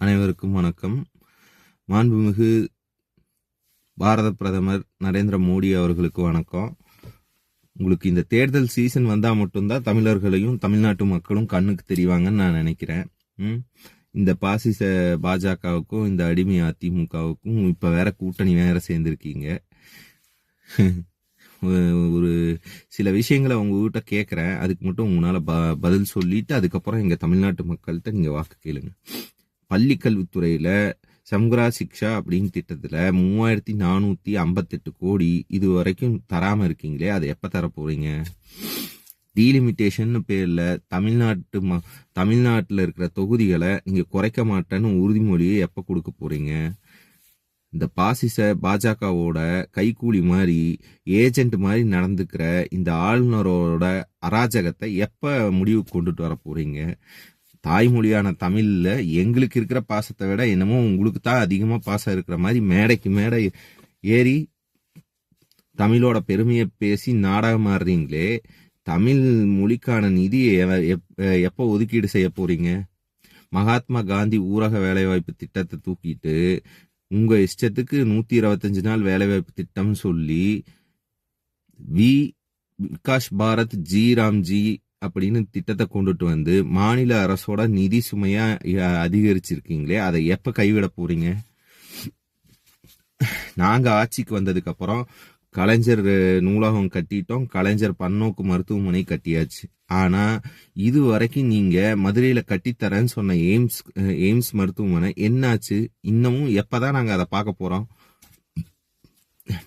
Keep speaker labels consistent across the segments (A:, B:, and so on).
A: அனைவருக்கும் வணக்கம். மாண்புமிகு பாரத பிரதமர் நரேந்திர மோடி அவர்களுக்கு வணக்கம். உங்களுக்கு இந்த தேர்தல் சீசன் வந்தா மட்டும்தான் தமிழர்களையும் தமிழ்நாட்டு மக்களும் கண்ணுக்கு தெரிவாங்கன்னு நான் நினைக்கிறேன். இந்த பாசிச பாஜகவுக்கும் இந்த அடிமை அதிமுகவுக்கும் இப்ப வேற கூட்டணி வேற சேர்ந்திருக்கீங்க. ஒரு சில விஷயங்களை உங்ககிட்ட கேட்குறேன் அதுக்கு மட்டும் உங்களால் ப பதில் சொல்லிட்டு அதுக்கப்புறம் எங்கள் தமிழ்நாட்டு மக்கள்கிட்ட நீங்கள் வாக்கு கேளுங்க. பள்ளி கல்வித்துறையில் சம்கரா சிக்ஷா அப்படின்னு திட்டத்தில் மூவாயிரத்தி நானூற்றி ஐம்பத்தெட்டு கோடி இது வரைக்கும் தராமல் இருக்கீங்களே அதை எப்போ தர போகிறீங்க டீலிமிட்டேஷன் பேரில் தமிழ்நாட்டு ம தமிழ்நாட்டில் இருக்கிற தொகுதிகளை நீங்கள் குறைக்க மாட்டேன்னு உறுதிமொழியை எப்போ கொடுக்க போகிறீங்க இந்த பாசிச பாஜகவோட கைக்கூலி மாதிரி ஏஜென்ட் மாதிரி நடந்துக்கிற இந்த ஆளுநரோட அராஜகத்தை எப்போ முடிவு கொண்டுட்டு வர போகிறீங்க தாய்மொழியான தமிழ்ல எங்களுக்கு இருக்கிற பாசத்தை விட என்னமோ உங்களுக்கு தான் அதிகமா பாசம் இருக்கிற மாதிரி மேடைக்கு மேடை ஏறி தமிழோட பெருமையை பேசி நாடகம் ஆடுறீங்களே தமிழ் மொழிக்கான நிதியை எப்- எப்போ ஒதுக்கீடு செய்ய போறீங்க? மகாத்மா காந்தி ஊரக வேலைவாய்ப்பு திட்டத்தை தூக்கிட்டு உங்க இஷ்டத்துக்கு நூத்தி இருபத்தஞ்சு நாள் வேலைவாய்ப்பு திட்டம் சொல்லி வி விகாஷ் பாரத் ஜி ராம்ஜி அப்படின்னு திட்டத்தை கொண்டுட்டு வந்து மாநில அரசோட நிதி சுமையா அதிகரிச்சிருக்கீங்களே அதை எப்ப கைவிட போறீங்க? நாங்க ஆட்சிக்கு வந்ததுக்கு அப்புறம் கலைஞர் நூலகம் கட்டிட்டோம். கலைஞர் பன்னோக்கு மருத்துவமனை கட்டியாச்சு. ஆனா இது வரைக்கும் நீங்க மதுரையில கட்டித்தரேன்னு சொன்ன எய்ம்ஸ் எய்ம்ஸ் மருத்துவமனை என்னாச்சு? இன்னமும் எப்பதான் நாங்க அதை பார்க்க போறோம்?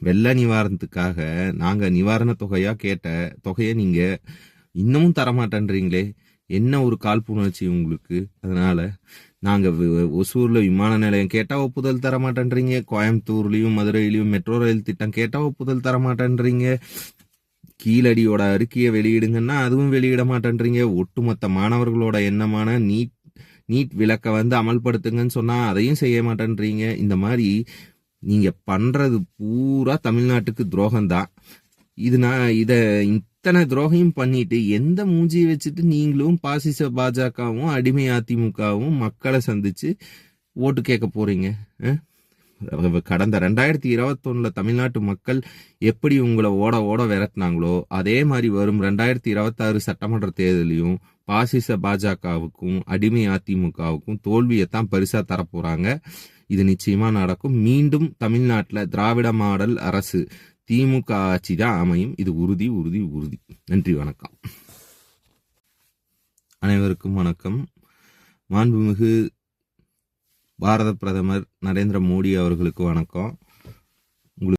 A: வெள்ள நிவாரணத்துக்காக நாங்க நிவாரண தொகையா கேட்ட தொகையை நீங்க இன்னமும் தரமாட்டேன்றீங்களே? என்ன ஒரு காழ்ப்புணர்ச்சி உங்களுக்கு? அதனால நாங்கள் ஒசூரில் விமான நிலையம் கேட்டால் ஒப்புதல் தரமாட்டேன்றீங்க. கோயம்புத்தூர்லேயும் மதுரையிலையும் மெட்ரோ ரயில் திட்டம் கேட்டால் ஒப்புதல் தரமாட்டேன்றீங்க. கீழடியோட அறிக்கையை வெளியிடுங்கன்னா அதுவும் வெளியிட மாட்டேன்றீங்க. ஒட்டுமொத்த மாணவர்களோட எண்ணமான நீட் நீட் விளக்க வந்து அமல்படுத்துங்கன்னு சொன்னால் அதையும் செய்ய மாட்டேன்றீங்க. இந்த மாதிரி நீங்கள் பண்ணுறது பூரா தமிழ்நாட்டுக்கு துரோகம்தான். இது நான் இதை இத்தனை துரோகம் பண்ணிட்டு எந்த மூஞ்சியை வச்சுட்டு நீங்களும் பாசிச பாஜகவும் அடிமை அதிமுகவும் மக்களை சந்திச்சு ஓட்டு கேட்க போறீங்க கடந்த ரெண்டாயிரத்தி இருபத்தொன்னுல தமிழ்நாட்டு மக்கள் எப்படி உங்களை ஓட ஓட விரட்டினாங்களோ அதே மாதிரி வரும் ரெண்டாயிரத்தி இருபத்தாறு சட்டமன்ற தேர்தலையும் பாசிச பாஜகவுக்கும் அடிமை அதிமுகவுக்கும் தோல்வியைத்தான் பரிசா தரப்போறாங்க. இது நிச்சயமா நடக்கும். மீண்டும் தமிழ்நாட்டில் திராவிட மாடல் அரசு திமுக ஆட்சி தான் அமையும். இது உறுதி உறுதி உறுதி. நன்றி வணக்கம். அனைவருக்கும் வணக்கம். மாண்புமிகு பாரத பிரதமர் நரேந்திர மோடி அவர்களுக்கு வணக்கம்.